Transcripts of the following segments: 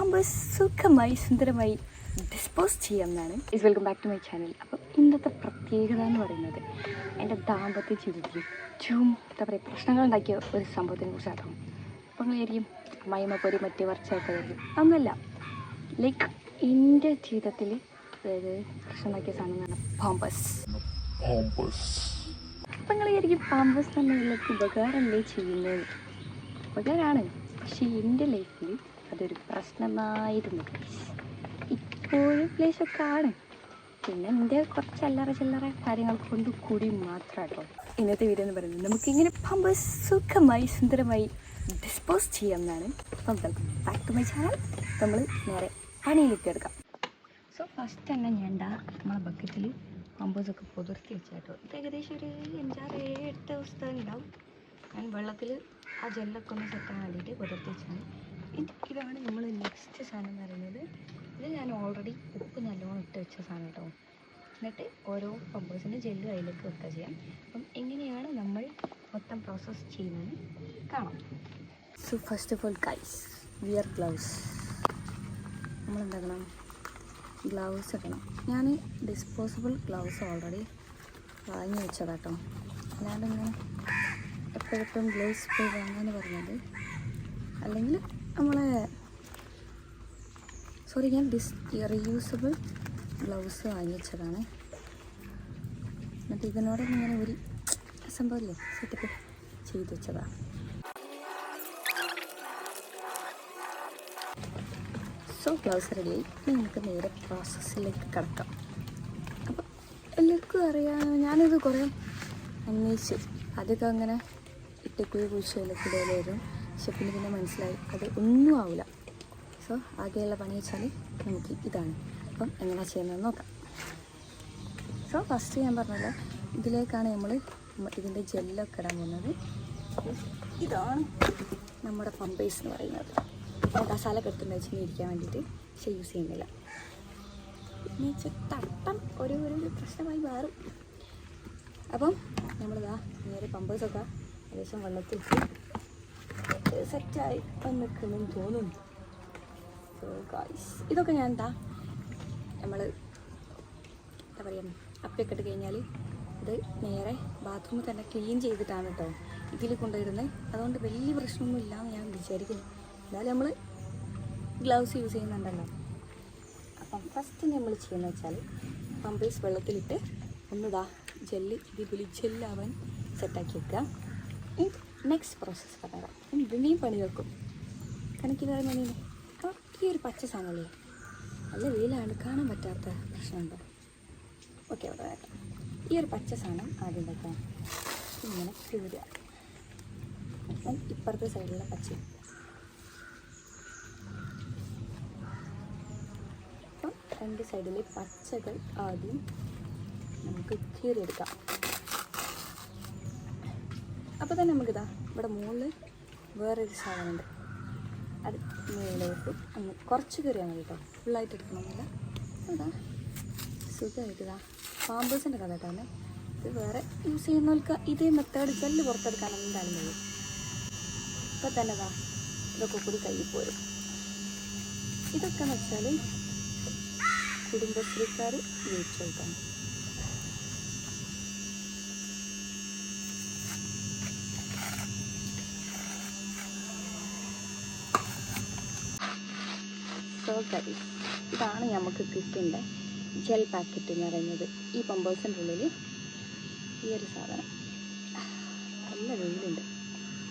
സുഖമായി സുന്ദരമായി ഡിസ്പോസ് ചെയ്യാമെന്നാണ്. Is welcome back to my channel അപ്പം ഇന്നത്തെ പ്രത്യേകത എന്ന് പറയുന്നത് എന്റെ ദാമ്പത്യ ജീവിതത്തിൽ ഏറ്റവും എന്താ പറയുക പ്രശ്നങ്ങൾ ഉണ്ടാക്കിയ ഒരു സംഭവത്തിനെ കുറിച്ചാട്ടോ അപ്പം നിങ്ങൾ വിചാരിക്കും മയമ പൊരി മറ്റേ വർച്ചയൊക്കെ വരും അതൊന്നുമല്ല. ലൈക്ക് എന്റെ ജീവിതത്തിൽ അതായത് പ്രശ്നം ഉണ്ടാക്കിയ സാധനം എന്ന് പറഞ്ഞാൽ Pompous. അപ്പം നിങ്ങൾ വിചാരിക്കും പാമ്പേഴ്സ് തന്നെ എല്ലാവർക്കും ഉപകാരമല്ലേ ചെയ്യുന്നത്? ഉപകാരമാണ്. പക്ഷേ എന്റെ ലൈഫിൽ അതൊരു പ്രശ്നമായിരുന്നു. ഇപ്പോഴും പ്ലേസൊക്കെ ആണ് പിന്നെ എന്റെ കുറച്ച് അല്ലറ ചില്ലറ കാര്യങ്ങൾ കൊണ്ട് കൂടി മാത്രം കേട്ടോ ഇന്നത്തെ വീഡിയോ എന്ന് പറയുന്നത് നമുക്കിങ്ങനെ പമ്പ് സുഖമായി സുന്ദരമായി ഡിസ്പോസ് ചെയ്യാമെന്നാണ് അപ്പം welcome back to my channel നമ്മൾ നേരെ പണിയിലേക്ക് എടുക്കാം സോ ഫസ്റ്റ് തന്നെ ഞാൻ എന്താ നമ്മളെ ബക്കറ്റിൽ പമ്പേഴ്സൊക്കെ പുതിർത്തി വെച്ചാട്ടോ. ഇത് ഏകദേശം ഒരു അഞ്ചാറ് ഏഴ് എട്ട് ദിവസത്തെ ഉണ്ടാവും. ഞാൻ വെള്ളത്തിൽ ആ ജെല്ലൊക്കെ ഒന്ന് സെറ്റാൻ വേണ്ടിയിട്ട് പുതിർത്തി വെച്ചാണ് ഇത് ഇതാണ് നമ്മൾ നെക്സ്റ്റ് സാധനം എന്ന് പറയുന്നത്. ഇത് ഞാൻ ഓൾറെഡി ഉപ്പ് നല്ലോണം ഇട്ട് വെച്ച സാധനം കേട്ടോ എന്നിട്ട് ഓരോ പമ്പേഴ്സിന്റെ ജെല്ലും അതിലേക്ക് വെക്കുക ചെയ്യാം. അപ്പം എങ്ങനെയാണ് നമ്മൾ മൊത്തം പ്രോസസ്സ് ചെയ്യുന്നത് കാണാം. So first of all guys wear gloves നമ്മൾ എന്താക്കണം ഗ്ലൗസ് ഇടണം. ഞാൻ ഡിസ്പോസിബിൾ ഗ്ലൗസ് ഓൾറെഡി വാങ്ങി വെച്ചതാട്ടോ അല്ലാണ്ട് ഇങ്ങനെ എപ്പോഴെപ്പോഴും ഗ്ലൗസ് പോയി വാങ്ങാന്ന് പറഞ്ഞത് അല്ലെങ്കിൽ നമ്മളെ സോറി ഞാൻ ഡിസ് റീയൂസബിൾ ഗ്ലൗസ് വാങ്ങി വെച്ചതാണ് എന്നിട്ട് ഇതിനോട് ഇങ്ങനെ ഒരു സംഭവമില്ലേ സെറ്റപ്പ് ചെയ്ത് വെച്ചതാണ് സോ ഗ്ലൗസ് റെഡിയായി ഇനി നമുക്ക് നേരെ പ്രോസസ്സിലേക്ക് കിടക്കാം. അപ്പം എല്ലാവർക്കും അറിയാം ഞാനിത് കുറേ അന്വേഷിച്ചു. അധികം അങ്ങനെ ഇട്ടക്കുഴി കുഴിച്ചതിലൊക്കെ ഇടയിലായിരുന്നു പക്ഷെ പിന്നെ പിന്നെ മനസ്സിലായി. അത് ഒന്നും ആവില്ല. സോ ആകെയുള്ള പണി വെച്ചാൽ നമുക്ക് ഇതാണ്. അപ്പം എങ്ങനെ ചെയ്യുന്നതെന്ന് നോക്കാം. സോ ഫസ്റ്റ് ഞാൻ പറഞ്ഞല്ലോ ഇതിലേക്കാണ് നമ്മൾ ഇതിന്റെ ജെല്ലൊക്കെ ഇടാൻ പോകുന്നത്. ഇതാണ് നമ്മുടെ പമ്പേഴ്സ് എന്ന് പറയുന്നത്. മസാല കെട്ടുന്ന വെച്ച് ഇരിക്കാൻ വേണ്ടിയിട്ട് പക്ഷേ യൂസ് ചെയ്യുന്നില്ല. എന്ന് വെച്ചാൽ തട്ടം ഒരു ഒരു പ്രശ്നമായി മാറും. അപ്പം നമ്മളിതാ നേരെ പമ്പേഴ്സൊക്കെ ഏകദേശം വെള്ളത്തിൽ സെറ്റായി വന്നിക്കണമെന്ന് തോന്നുന്നു സോ ഗായ്സ് ഇതൊക്കെ ഞാൻ എന്താ? നമ്മൾ എന്താ പറയുക അപ്പയൊക്കെ ഇട്ട് കഴിഞ്ഞാൽ ഇത് നേരെ ബാത്റൂമിൽ തന്നെ ക്ലീൻ ചെയ്തിട്ടാണ് കേട്ടോ ഇതിൽ കൊണ്ടുവരുന്നത് അതുകൊണ്ട് വലിയ പ്രശ്നമൊന്നും ഇല്ലയെന്ന് ഞാൻ വിചാരിക്കുന്നു. എന്തായാലും നമ്മൾ ഗ്ലൗസ് യൂസ് ചെയ്യുന്നുണ്ടല്ലോ. അപ്പം ഫസ്റ്റ് നമ്മൾ ചെയ്യുന്നത് വെച്ചാൽ പമ്പേഴ്സ് വെള്ളത്തിലിട്ട് ഒന്നിതാ ജെല്ല് ഇതിൽ ജെല്ലാവാൻ സെറ്റാക്കി വെക്കുക. നെക്സ്റ്റ് പ്രോസസ്സ് പറയാം. ഇതിനെയും പണി വെക്കും. കണക്കിലായ പണിയിൽ അപ്പോൾ ഈ ഒരു പച്ച സാധനമല്ലേ? നല്ല വെയിലാണ് കാണാൻ പറ്റാത്ത പ്രശ്നമുണ്ടോ. ഓക്കെ അവിടെ വേണ്ട ഈ ഒരു പച്ച സാധനം ആദ്യം വെക്കാം. ഇങ്ങനെ കീറുക. അപ്പം ഇപ്പുറത്തെ സൈഡിലുള്ള പച്ച. അപ്പം രണ്ട് സൈഡിലെ പച്ചകൾ ആദ്യം നമുക്ക് കീറിയെടുക്കാം. അപ്പോൾ തന്നെ നമുക്കിതാ ഇവിടെ മുകളിൽ വേറൊരു സാധനമുണ്ട്. അത് മുകളിലോട്ട് ഒന്ന് കുറച്ച് കയറിയാൽ മതി കേട്ടോ. ഫുള്ളായിട്ട് എടുക്കണമെന്നില്ല. അതാ സുഖമായിട്ടിതാ പാമ്പേഴ്സിന്റെ കഥ കേട്ടോ ഇത് വേറെ യൂസ് ചെയ്യുന്നവർക്ക് ഇതേ മെത്തേഡ് ജെല്ല് പുറത്തെടുക്കാൻ എന്തായാലും കഴിയും ഇപ്പം തന്നെ ഇതാ ഇതൊക്കെ കൂടി കയ്യിൽ പോരും. ഇതൊക്കെ എന്ന് വെച്ചാൽ കുടുംബശ്രീക്കാർ യൂസ് കൊടുക്കണം സോ കറി ഇതാണ് നമുക്ക് കിട്ടേണ്ട ജെൽ പാക്കറ്റ് എന്ന് പറയുന്നത്. ഈ പമ്പേഴ്സിന്റെ ഉള്ളിൽ ഈ ഒരു സാധനം. നല്ല വെയിലുണ്ട്.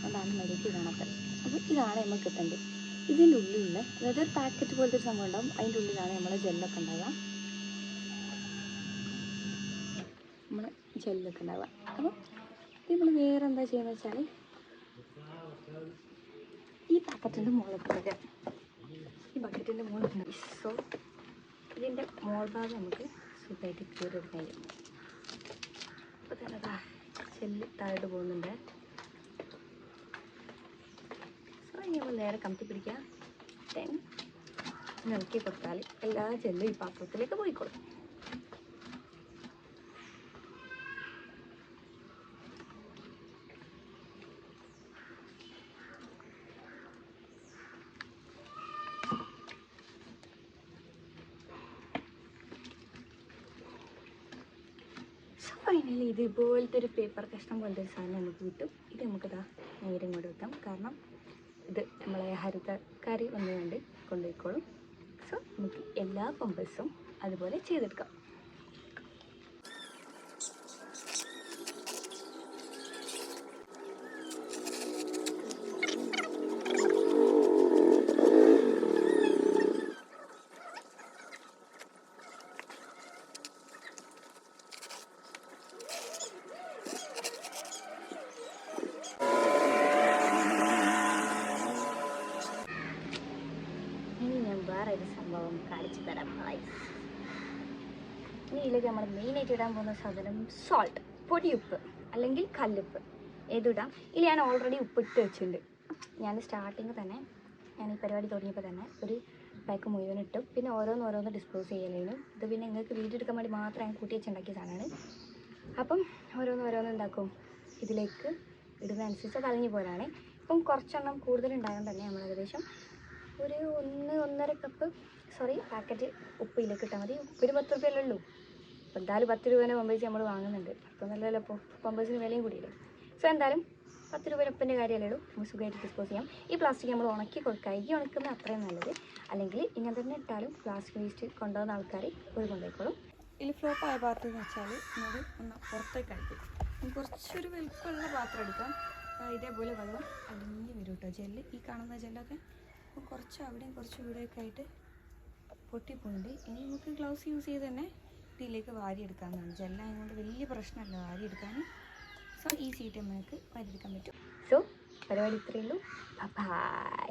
അതാണ് മെഴുകി കാണാത്തത്. അപ്പോൾ ഇതാണ് നമുക്ക് കിട്ടേണ്ടത്. ഇതിന്റെ ഉള്ളിലുള്ള അതായത് ഒരു പാക്കറ്റ് പോലത്തെ ഒരു സംഭവം ഉണ്ടാവും. അതിന്റെ ഉള്ളിലാണ് നമ്മൾ ജെല്ലൊക്കെ ഉണ്ടാവുക. നമ്മൾ ജെല്ലൊക്കെ ഉണ്ടാവുക. അപ്പം നമ്മൾ വേറെ എന്താ ചെയ്യുന്നത് വെച്ചാൽ ഈ പാക്കറ്റിന്റെ മുകളിൽ കൊടുക്കുക ഈ ബക്കറ്റിന്റെ മുകളിൽ സോ ഇതിന്റെ മോൾ ഭാഗം നമുക്ക് സുഖമായിട്ട് കീറി എടുക്കാൻ കഴിയും അപ്പോൾ തന്നെ അതാ ചെല്ലി താഴോട്ട് പോകുന്നുണ്ട്. സോ ഇനി നമ്മൾ നേരെ കമത്തി പിടിക്കുക ദെൻ നിറക്കി കൊടുത്താൽ എല്ലാ ചെല്ലും ഈ പാത്രത്തിലേക്ക് പോയിക്കോളും. ഫൈനലി ഇതുപോലത്തെ ഒരു പേപ്പർ കഷ്ണം പോലത്തെ ഒരു സാധനം നമുക്ക് കിട്ടും. ഇത് നമുക്കിതാ നേരെ ഇങ്ങോട്ട് വെക്കാം. കാരണം ഇത് നമ്മളെ ഹരിത ഹരിതക്കാർ വന്നുകൊണ്ട് കൊണ്ടുപോയിക്കോളും. സോ നമുക്ക് എല്ലാ കൊമ്പസും അതുപോലെ ചെയ്തെടുക്കാം ഇനി ഞാൻ വേറെ ഒരു സംഭവം കാണിച്ചു തരാം ഗൈസ് ഇനി ഇതിലേക്ക് നമ്മൾ മെയിനായിട്ട് ഇടാൻ പോകുന്ന സാധനം സോൾട്ട് പൊടിയുപ്പ് അല്ലെങ്കിൽ കല്ലുപ്പ്. ഏതിടാം ഇതിൽ ഞാൻ ഓൾറെഡി ഉപ്പിട്ട് വെച്ചിട്ടുണ്ട്. ഞാൻ സ്റ്റാർട്ടിങ് തന്നെ ഞാൻ ഈ പരിപാടി തുടങ്ങിയപ്പോൾ തന്നെ ഒരു പാക്ക് മുഴുവൻ ഇട്ടു. പിന്നെ ഓരോന്ന് ഓരോന്ന് ഡിസ്പോസ് ചെയ്യലായിരുന്നു ഇത് പിന്നെ നിങ്ങൾക്ക് വീഡിയോ എടുക്കാൻ വേണ്ടി മാത്രം ഞാൻ കൂട്ടി വെച്ചുണ്ടാക്കിയ സാധനമാണ്. അപ്പം ഓരോന്ന് ഓരോന്ന് ഉണ്ടാക്കും ഇതിലേക്ക് ഇടുന്നതനുസരിച്ച് കളഞ്ഞു പോരാണ്. ഇപ്പം കുറച്ചെണ്ണം കൂടുതലുണ്ടായതുകൊണ്ട് തന്നെ നമ്മൾ ഏകദേശം ഒരു ഒന്ന് ഒന്നര കപ്പ് സോറി പാക്കറ്റ് ഉപ്പ് ഇതിലേക്ക് ഇട്ടാൽ മതി. ഒരു പത്ത് റുപ്യല്ലേ ഉള്ളൂ. അപ്പോൾ എന്തായാലും പത്ത് രൂപേനെ പമ്പേഴ്സ് നമ്മൾ വാങ്ങുന്നുണ്ട്. അപ്പോൾ നല്ലല്ലോ അപ്പോൾ വിലയും കൂടിയില്ലേ? സോ എന്തായാലും പത്ത് രൂപ ഉപ്പിന്റെ കാര്യമല്ലേ ഉള്ളൂ. നമുക്ക് സുഖമായിട്ട് ഡിസ്പോസ് ചെയ്യാം. ഈ പ്ലാസ്റ്റിക് നമ്മൾ ഉണക്കി കൊടുക്കുക. ഈ ഉണക്കുന്ന അത്രയും നല്ലത്. അല്ലെങ്കിൽ ഇങ്ങനെ തന്നെ ഇട്ടാലും പ്ലാസ്റ്റിക് വേസ്റ്റ് കൊണ്ടുപോകുന്ന ആൾക്കാർ ഒരു കൊണ്ടുപോയിക്കോളും ഇതിൽ ഫ്ലോപ്പ് ആയ പാത്രം എന്ന് വെച്ചാൽ നമ്മൾ ഒന്ന് പുറത്തേക്ക് അടിക്കും കുറച്ചൊരു വലുപ്പമുള്ള പാത്രം എടുക്കാം. ഇതേപോലെ വെള്ളം അടിഞ്ഞ് വരും കേട്ടോ. ജെല്ല് ഈ കാണുന്ന ജെല്ലൊക്കെ കുറച്ച് അവിടെയും കുറച്ച് ഇവിടെയൊക്കെ ആയിട്ട് പൊട്ടിപ്പോണ്ട് ഇനി നമുക്ക് ഗ്ലൗസ് യൂസ് ചെയ്ത് തന്നെ ഇതിലേക്ക് ജെല്ലാം ജെല്ലായതുകൊണ്ട് വലിയ പ്രശ്നമല്ല വാരിയെടുക്കാൻ സോ ഈസി ആയിട്ട് നമുക്ക് വാരിയെടുക്കാൻ പറ്റും. സോ പരിപാടി ഇത്രയേ ഉള്ളൂ. ബൈ